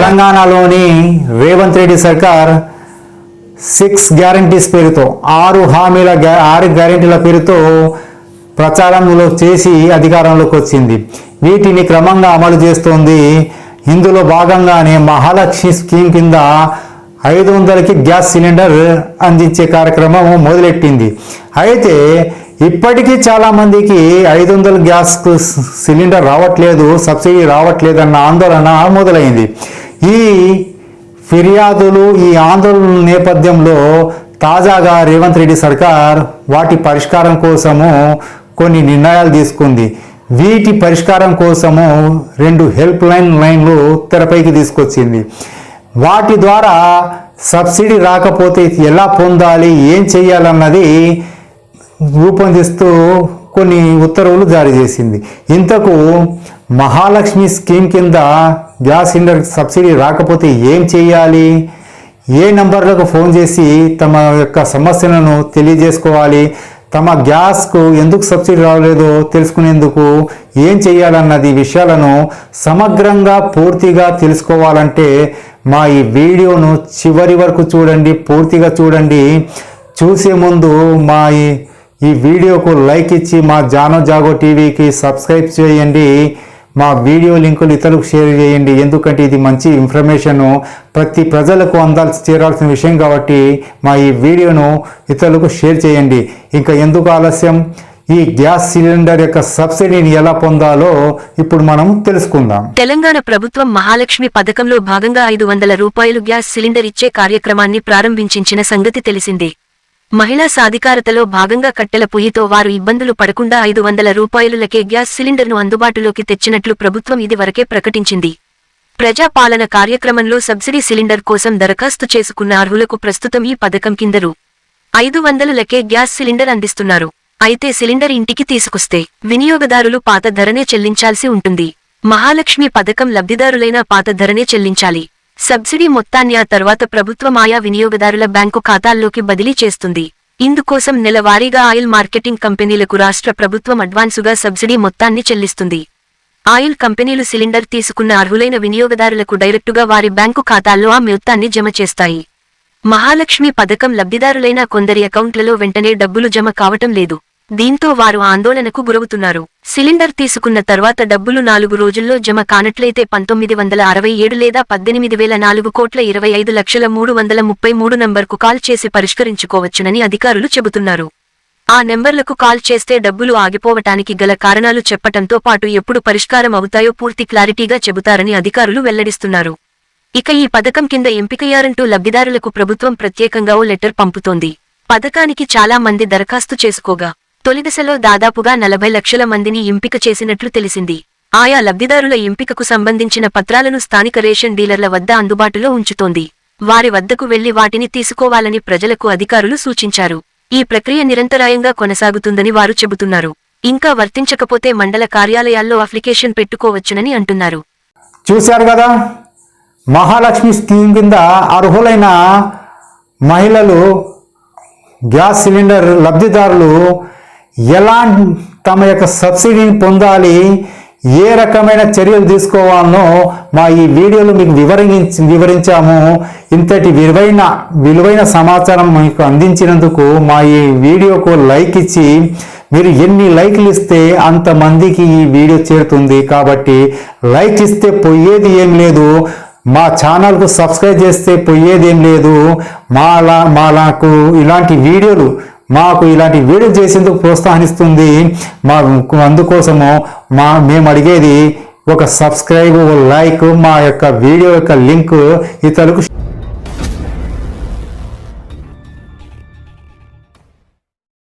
తెలంగాణలోని రేవంత్ రెడ్డి సర్కార్ six guarantees పేరుతో ఆరు హామీల గ్యా- ఆరు గ్యారంటీల పేరుతో ప్రచారంలో చేసి అధికారంలోకి వచ్చింది. వీటిని క్రమంగా అమలు చేస్తోంది. ఇందులో భాగంగానే మహాలక్ష్మి స్కీమ్ కింద ఐదు వందలకి గ్యాస్ సిలిండర్ అందించే కార్యక్రమం మొదలెట్టింది. అయితే ఇప్పటికీ చాలా మందికి ఐదు వందల గ్యాస్ సిలిండర్ రావట్లేదు సబ్సిడీ రావట్లేదన్న ఆందోళన మొదలైంది. ఈ ఫిర్యాదులు ఈ ఆందోళనల నేపథ్యంలో తాజాగా రేవంత్ రెడ్డి సర్కార్ వాటి పరిష్కారం కోసము కొన్ని నిర్ణయాలు తీసుకుంది. వీటి పరిష్కారం కోసము రెండు హెల్ప్ లైన్ లైన్లు తెరపైకి తీసుకొచ్చింది. వాటి ద్వారా సబ్సిడీ రాకపోతే ఎలా పొందాలి ఏం చేయాలన్నది రూపొందిస్తూ కొన్ని ఉత్తర్వులు జారీ చేసింది. ఇంతకు మహాలక్ష్మి స్కీమ్ కింద గ్యాస్ సిలిండర్ సబ్సిడీ రాకపోతే ఏం చేయాలి? ఏ నంబర్లకు ఫోన్ చేసి తమ యొక్క సమస్యలను తెలియజేసుకోవాలి? తమ గ్యాస్కు ఎందుకు సబ్సిడీ రాలేదో తెలుసుకునేందుకు ఏం చేయాలన్నది విషయాలను సమగ్రంగా పూర్తిగా తెలుసుకోవాలంటే మా ఈ వీడియోను చివరి వరకు చూడండి పూర్తిగా చూడండి. చూసే ముందు మా ఈ ఈ వీడియోకు లైక్ ఇచ్చి మా జానో జాగో టీవీకి సబ్స్క్రైబ్ చేయండి. మా వీడియో లింకులు ఇతరులకు షేర్ చేయండి. ఎందుకంటే ఇది మంచి ఇన్ఫర్మేషన్. ప్రతి ప్రజలకు అందాల్సి చేరాల్సిన విషయం కాబట్టి మా ఈ వీడియోను ఇతరులకు షేర్ చేయండి. ఇంకా ఎందుకు ఆలస్యం? ఈ గ్యాస్ సిలిండర్ యొక్క సబ్సిడీని ఎలా పొందాలో ఇప్పుడు మనం తెలుసుకుందాం. తెలంగాణ ప్రభుత్వం మహాలక్ష్మి పథకంలో భాగంగా ఐదు వందల రూపాయలు గ్యాస్ సిలిండర్ ఇచ్చే కార్యక్రమాన్ని ప్రారంభించిన సంగతి తెలిసిందే. మహిళా సాధికారతలో భాగంగా కట్టెల పొయ్యితో వారు ఇబ్బందులు పడకుండా ఐదు వందల రూపాయలులకే గ్యాస్ సిలిండర్ను అందుబాటులోకి తెచ్చినట్లు ప్రభుత్వం ఇదివరకే ప్రకటించింది. ప్రజాపాలన కార్యక్రమంలో సబ్సిడీ సిలిండర్ కోసం దరఖాస్తు చేసుకున్న అర్హులకు ప్రస్తుతం ఈ పథకం కింద రూ ఐదు వందలులకే గ్యాస్ సిలిండర్ అందిస్తున్నారు. అయితే సిలిండర్ ఇంటికి తీసుకొస్తే వినియోగదారులు పాత ధరనే చెల్లించాల్సి ఉంటుంది. మహాలక్ష్మి పథకం లబ్ధిదారులైన పాత ధరనే చెల్లించాలి. సబ్సిడీ మొత్తాన్ని ఆ తర్వాత ప్రభుత్వం ఆయా వినియోగదారుల బ్యాంకు ఖాతాల్లోకి బదిలీ చేస్తుంది. ఇందుకోసం నెలవారీగా ఆయిల్ మార్కెటింగ్ కంపెనీలకు రాష్ట్ర ప్రభుత్వం అడ్వాన్సుగా సబ్సిడీ మొత్తాన్ని చెల్లిస్తుంది. ఆయిల్ కంపెనీలు సిలిండర్ తీసుకున్న అర్హులైన వినియోగదారులకు డైరెక్టుగా వారి బ్యాంకు ఖాతాల్లో ఆ మొత్తాన్ని జమ చేస్తాయి. మహాలక్ష్మి పథకం లబ్ధిదారులైన కొందరి అకౌంట్లలో వెంటనే డబ్బులు జమ కావటం లేదు. దీంతో వారు ఆందోళనకు గురవుతున్నారు. సిలిండర్ తీసుకున్న తర్వాత డబ్బులు నాలుగు రోజుల్లో జమ కానట్లయితే పంతొమ్మిది వందల అరవై ఏడు లేదా పద్దెనిమిది వేల నాలుగు కోట్ల ఇరవై ఐదు లక్షల మూడు వందల ముప్పై మూడు నంబర్కు కాల్ చేసి పరిష్కరించుకోవచ్చునని అధికారులు చెబుతున్నారు. ఆ నెంబర్లకు కాల్ చేస్తే డబ్బులు ఆగిపోవటానికి గల కారణాలు చెప్పటంతో పాటు ఎప్పుడు పరిష్కారం అవుతాయో పూర్తి క్లారిటీగా చెబుతారని అధికారులు వెల్లడిస్తున్నారు. ఇక ఈ పథకం కింద ఎంపికయ్యారంటూ లబ్ధిదారులకు ప్రభుత్వం ప్రత్యేకంగా ఓ లెటర్ పంపుతోంది. పథకానికి చాలా మంది దరఖాస్తు చేసుకోగా. తొలిదశలో దాదాపుగా నలభై లక్షల మందిని ఎంపిక చేసినట్లు తెలిసింది. ఆయా లబ్ధిదారుల ఎంపికకు సంబంధించిన పత్రాలను స్థానిక రేషన్ డీలర్ల వద్ద అందుబాటులో ఉంచుతోంది. వారి వద్దకు వెళ్ళి వాటిని తీసుకోవాలని ప్రజలకు అధికారులు సూచించారు. ఈ ప్రక్రియ నిరంతరాయంగా కొనసాగుతుందని వారు చెబుతున్నారు. ఇంకా వర్తించకపోతే మండల కార్యాలయాల్లో అప్లికేషన్ పెట్టుకోవచ్చునని అంటున్నారు. చూశారు కదా? మహాలక్ష్మి స్కీమ్ కింద అర్హులైన మహిళలు గ్యాస్ సిలిండర్ లబ్ధిదారులు ఎలా తమ యొక్క సబ్సిడీని పొందాలి ఏ రకమైన చర్యలు తీసుకోవాలనో మా ఈ వీడియోలో మీకు వివరించి వివరించాము. ఇంతటి విలువైన విలువైన సమాచారం మీకు అందించినందుకు మా ఈ వీడియోకు లైక్ ఇచ్చి మీరు ఎన్ని లైక్లు ఇస్తే అంతమందికి ఈ వీడియో చేరుతుంది. కాబట్టి లైక్ ఇస్తే పోయేది ఏం లేదు. మా ఛానల్కు సబ్స్క్రైబ్ చేస్తే పోయేది ఏం లేదు. మాలా మాలాకు ఇలాంటి వీడియోలు మాకు ఇలాంటి వీడియో చేసేందుకు ప్రోత్సహిస్తుంది మా అందుకోసము మా మేము అడిగేది ఒక సబ్స్క్రైబ్ లైక్ మా యొక్క వీడియో యొక్క లింక్ ఇతరులకు